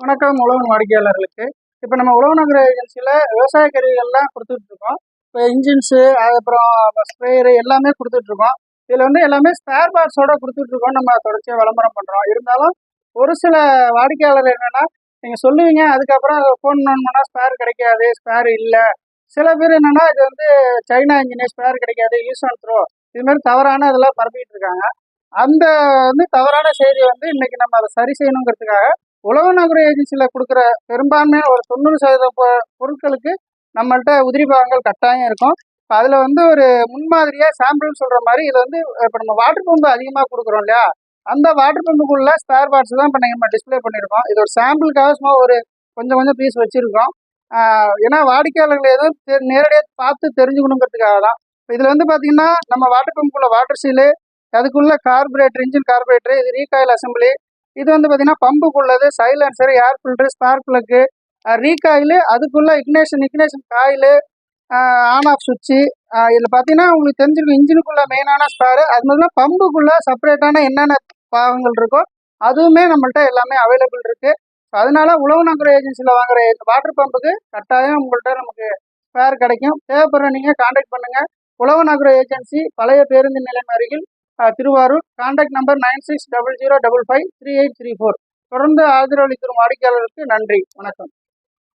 வணக்கம் உழவன் வாடிக்கையாளர்களுக்கு. இப்போ நம்ம உழவு ஏஜென்சியில் விவசாய கருவிகள்லாம் கொடுத்துட்ருக்கோம். இப்போ இன்ஜின்ஸு அதுக்கப்புறம் ஸ்ப்ரேயரு எல்லாமே கொடுத்துட்ருக்கோம். இதில் வந்து எல்லாமே ஸ்பேர் பார்ட்ஸோட கொடுத்துட்ருக்கோம் நம்ம தொடர்ச்சியாக விளம்பரம் பண்ணுறோம் இருந்தாலும் ஒரு சில வாடிக்கையாளர் என்னென்னா நீங்கள் சொல்லுவீங்க அதுக்கப்புறம் ஃபோன் பண்ணால் ஸ்பேர் கிடைக்காது ஸ்பேர் இல்லை. சில பேர் என்னென்னா இது வந்து சைனா இன்ஜினியர் ஸ்பேர் கிடைக்காது யூஸ் ஆன் த்ரோ இதுமாரி தவறான இதெல்லாம் பரப்பிட்டு இருக்காங்க. அந்த வந்து தவறான செய்தியை வந்து இன்னைக்கு நம்ம அதை சரி செய்யணுங்கிறதுக்காக உழவு நகர ஏஜென்சியில் கொடுக்குற பெரும்பான்மையான ஒரு தொண்ணூறு சதவீத பொ- பொருட்களுக்கு நம்மள்ட்ட உதிரி பாகங்கள் கட்டாயம் இருக்கும். இப்போ அதில் வந்து ஒரு முன்மாதிரியாக சாம்பிள்னு சொல்கிற மாதிரி இதில் வந்து இப்போ நம்ம வாட்டர் பம்பு அதிகமாக கொடுக்குறோம் இல்லையா? அந்த வாட்டர் பம்புக்குள்ள ஸ்பேர் பார்ட்ஸ் தான் இப்போ நம்ம டிஸ்ப்ளே பண்ணியிருக்கோம். இது ஒரு சாம்பிளுக்காக சும்மா ஒரு கொஞ்சம் கொஞ்சம் பீஸ் வச்சுருக்கோம் ஏன்னா வாடிக்கையாளர்கள் எதுவும் நேரடியாக பார்த்து தெரிஞ்சுக்கணுங்கிறதுக்காக தான். இப்போ இதில் வந்து பார்த்தீங்கன்னா நம்ம வாட்டர் பம்புக்குள்ள வாட்டர் சீலு அதுக்குள்ள கார்பரேட்டர் இன்ஜின் கார்பரேட்டர் இது ரீகாயில் அசம்பிளி இது வந்து பார்த்தீங்கன்னா பம்புக்குள்ளது silencer air filter spark plug recoil அதுக்குள்ள ignition ignition coil on off சுவிட்சு இதில் பார்த்தீங்கன்னா உங்களுக்கு தெரிஞ்சிருக்கும் இன்ஜினுக்குள்ள மெயினான ஸ்பேரு அது மாதிரிலாம் பம்புக்குள்ள செப்பரேட்டான என்னென்ன பாகங்கள் இருக்கோ அதுவுமே நம்மள்ட்ட எல்லாமே அவைலபிள் இருக்கு. அதனால உழவு நகர ஏஜென்சியில் வாங்குற வாட்டர் பம்புக்கு கட்டாயம் உங்கள்கிட்ட நமக்கு ஸ்பேர் கிடைக்கும். தேவைப்படுற நீங்கள் காண்டாக்ட் பண்ணுங்க. உழவு நகர ஏஜென்சி பழைய பேருந்து நிலையம் அருகில் Thiruvarur. Contact number nine six double zero double five three eight three four தொடர்ந்து ஆதரவளிக்கும் வாடிக்கையாளருக்கு நன்றி. வணக்கம்.